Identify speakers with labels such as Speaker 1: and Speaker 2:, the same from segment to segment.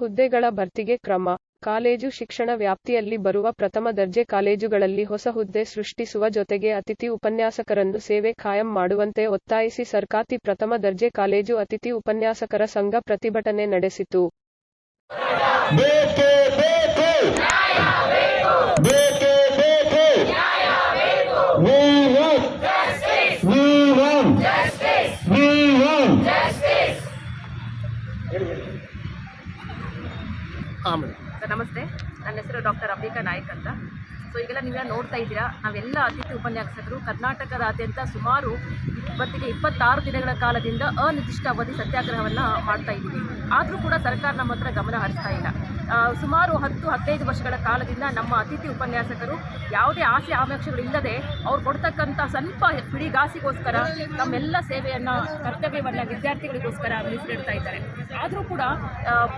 Speaker 1: ಹುದ್ದೆಗಳ ಭರ್ತಿಗೆ ಕ್ರಮ. ಕಾಲೇಜು ಶಿಕ್ಷಣ ವ್ಯಾಪ್ತಿಯಲ್ಲಿ ಬರುವ ಪ್ರಥಮ ದರ್ಜೆ ಕಾಲೇಜುಗಳಲ್ಲಿ ಹೊಸ ಹುದ್ದೆ ಸೃಷ್ಟಿಸುವ ಜೊತೆಗೆ ಅತಿಥಿ ಉಪನ್ಯಾಸಕರನ್ನು ಸೇವೆ ಖಾಯಂ ಮಾಡುವಂತೆ ಒತ್ತಾಯಿಸಿ ಸರ್ಕಾತಿ ಪ್ರಥಮ ದರ್ಜೆ ಕಾಲೇಜು ಅತಿಥಿ ಉಪನ್ಯಾಸಕರ ಸಂಘ ಪ್ರತಿಭಟನೆ ನಡೆಸಿತು.
Speaker 2: We want
Speaker 3: ಸರ್ ನಮಸ್ತೆ. ನನ್ನ ಹೆಸರು ಡಾಕ್ಟರ್ ಅಂಬಿಕಾ ನಾಯ್ಕ್ ಅಂತ. ಸೊ ಈಗೆಲ್ಲ ನೀವೆಲ್ಲ ನೋಡ್ತಾ ಇದ್ದೀರಾ? ನಾವೆಲ್ಲ ಅತಿಥಿ ಉಪನ್ಯಾಸಕರು. ಕರ್ನಾಟಕದಾದ್ಯಂತ ಸುಮಾರು ಇಪ್ಪತ್ತಿಗೆ ಇಪ್ಪತ್ತಾರು ದಿನಗಳ ಕಾಲದಿಂದ ಅನಿರ್ದಿಷ್ಟಾವಧಿ ಸತ್ಯಾಗ್ರಹವನ್ನು ಮಾಡ್ತಾ ಇದ್ದೀವಿ. ಆದರೂ ಕೂಡ ಸರ್ಕಾರ ನಮ್ಮ ಹತ್ರ ಗಮನ ಹರಿಸ್ತಾ ಇಲ್ಲ. ಸುಮಾರು ಹತ್ತು, ಹದಿನೈದು ವರ್ಷಗಳ ಕಾಲದಿಂದ ನಮ್ಮ ಅತಿಥಿ ಉಪನ್ಯಾಸಕರು ಯಾವುದೇ ಆಸೆ ಆಕಾಂಕ್ಷೆಗಳಿಲ್ಲದೆ ಅವ್ರು ಕೊಡ್ತಕ್ಕಂಥ ಸ್ವಲ್ಪ ಪಿಡಿಗಾಸಿಗೋಸ್ಕರ ತಮ್ಮೆಲ್ಲ ಸೇವೆಯನ್ನು, ಕರ್ತವ್ಯವನ್ನು ವಿದ್ಯಾರ್ಥಿಗಳಿಗೋಸ್ಕರ ಮೀಸಲಿಡ್ತಾ ಇದ್ದಾರೆ. ಆದರೂ ಕೂಡ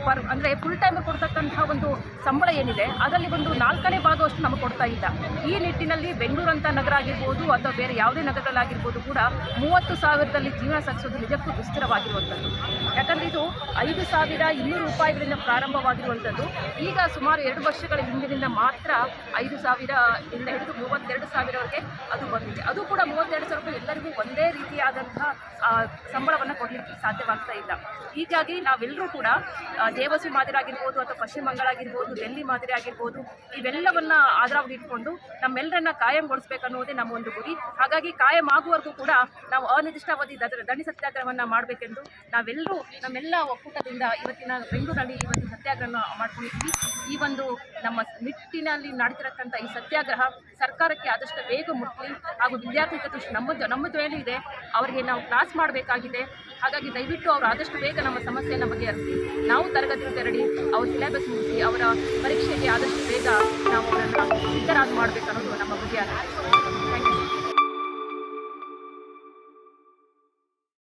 Speaker 3: ಪರ್, ಅಂದರೆ ಫುಲ್ ಟೈಮ್ ಕೊಡ್ತಕ್ಕಂಥ ಒಂದು ಸಂಬಳ ಏನಿದೆ, ಅದರಲ್ಲಿ ಒಂದು ನಾಲ್ಕನೇ ಭಾಗವಷ್ಟು ನಮಗೆ ಕೊಡ್ತಾ ಇಲ್ಲ ಈ ನಿಟ್ಟಿನಲ್ಲಿ ಬೆಂಗಳೂರಂಥ ನಗರ ಆಗಿರ್ಬೋದು ಅಥವಾ ಬೇರೆ ಯಾವುದೇ ನಗರಗಳಾಗಿರ್ಬೋದು ಕೂಡ ಮೂವತ್ತು ಸಾವಿರದಲ್ಲಿ ಜೀವನ ಸಾಗಿಸೋದು ನಿಜಕ್ಕೂ ದುಸ್ತರವಾಗಿರುವಂಥದ್ದು ಯಾಕಂದರೆ ಇದು ಐದು ಸಾವಿರ ಇನ್ನೂರು ರೂಪಾಯಿಗಳಿಂದ ಪ್ರಾರಂಭವಾಗಿರುವಂಥದ್ದು. ಈಗ ಸುಮಾರು ಎರಡು ವರ್ಷಗಳ ಹಿಂದಿನಿಂದ ಮಾತ್ರ ಐದು ಸಾವಿರ ಇಂದ ಹಿಡಿದು ಮೂವತ್ತೆರಡು ಸಾವಿರವರೆಗೆ ಅದು ಬಂದಿದೆ. ಅದು ಕೂಡ ಮೂವತ್ತೆರಡು ಸಾವಿರ ರೂಪಾಯಿ ಎಲ್ಲರಿಗೂ ಒಂದೇ ರೀತಿಯಾದಂತಹ ಸಂಬಳವನ್ನು ಕೊಡಲಿಕ್ಕೆ ಸಾಧ್ಯವಾಗ್ತಾ ಇಲ್ಲ. ಹೀಗಾಗಿ ನಾವೆಲ್ಲರೂ ಕೂಡ ದೇವಸ್ವಿ ದೇವಸಿ ಮಾದರಿ ಆಗಿರ್ಬೋದು ಅಥವಾ ಪಶ್ಚಿಮ ಬಂಗಾಳ ಆಗಿರ್ಬೋದು ಡೆಲ್ಲಿ ಮಾದರಿ ಆಗಿರ್ಬೋದು, ಇವೆಲ್ಲವನ್ನು ಆಧಾರವಾಗಿ ಇಟ್ಕೊಂಡು ನಮ್ಮೆಲ್ಲರನ್ನ ಕಾಯಂಗೊಳಿಸ್ಬೇಕನ್ನುವುದೇ ನಮ್ಮ ಒಂದು ಗುರಿ. ಹಾಗಾಗಿ ಕಾಯಂ ಆಗುವವರೆಗೂ ಕೂಡ ನಾವು ಅನಿರ್ದಿಷ್ಟಾವಧಿ ದಣಿ ಸತ್ಯಾಗ್ರಹವನ್ನು ಮಾಡಬೇಕೆಂದು ನಾವೆಲ್ಲರೂ ನಮ್ಮೆಲ್ಲ ಒಕ್ಕೂಟದಿಂದ ಇವತ್ತಿನ ಬೆಂಗಳೂರಲ್ಲಿ ಇವತ್ತು ಸತ್ಯಾಗ್ರಹ ಮಾಡ್ಕೊಂಡಿದ್ದೀವಿ. ಈ ಒಂದು ನಮ್ಮ ನಿಟ್ಟಿನಲ್ಲಿ ನಡೆದಿರತಕ್ಕಂಥ ಈ ಸತ್ಯಾಗ್ರಹ ಸರ್ಕಾರಕ್ಕೆ ಆದಷ್ಟು ಬೇಗ ಮುಟ್ಲಿ ಹಾಗೂ ವಿದ್ಯಾರ್ಥಿ ಹಿತದೃಷ್ಟಿ ನಮ್ಮದು ನಮ್ಮದು ಏನಿದೆ ಅವರಿಗೆ ನಾವು ಕ್ಲಾಸ್ ಮಾಡಬೇಕಾಗಿದೆ. ಹಾಗಾಗಿ ದಯವಿಟ್ಟು ಅವರು ಆದಷ್ಟು ಬೇಗ ನಮ್ಮ ಸಮಸ್ಯೆಯನ್ನು ಬಗೆಹರಿಸಿ, ನಾವು ತರಗತಿ ತೆರಳಿ, ಅವ್ರ ಸಿಲೆಬಸ್ ಮುಗಿಸಿ, ಅವರ ಪರೀಕ್ಷೆಗೆ ಆದಷ್ಟು ಬೇಗ ನಾವು ಅವರನ್ನು ಮಾಡಬೇಕನ್ನೋದು ನಮ್ಮ ಗುರಿಯಾಗಿದೆ